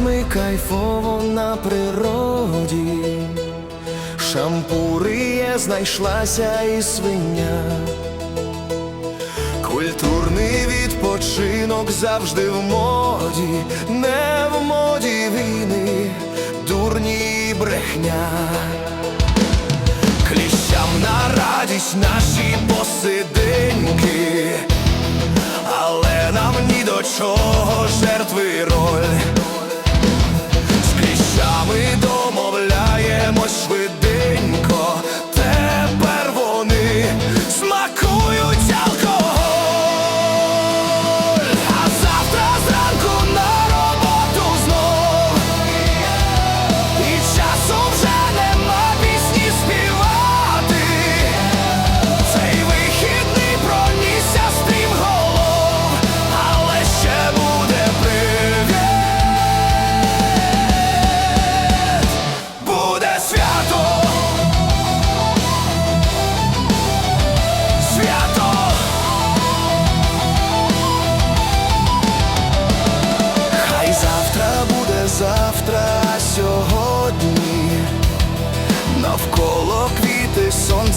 ми кайфово на природі. Шампуриє знайшлася і свиня. Культурний відпочинок завжди в моді, не в моді війни, дурні брехня. Кліщам на радість наші посиденьки, але нам ні до чого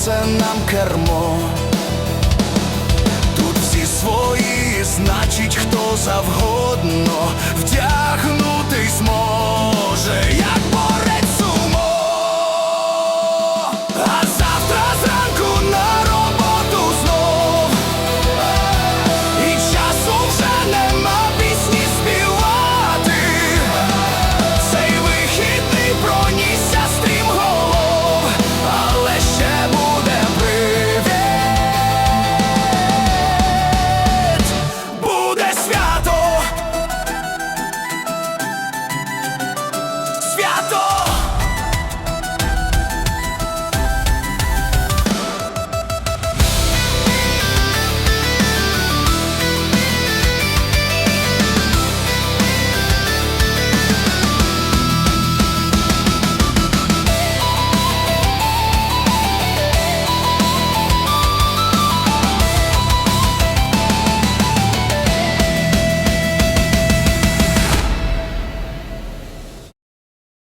сонце нам кермо. Тут всі свої, значить, хто завгодно вдягнутись може, як борець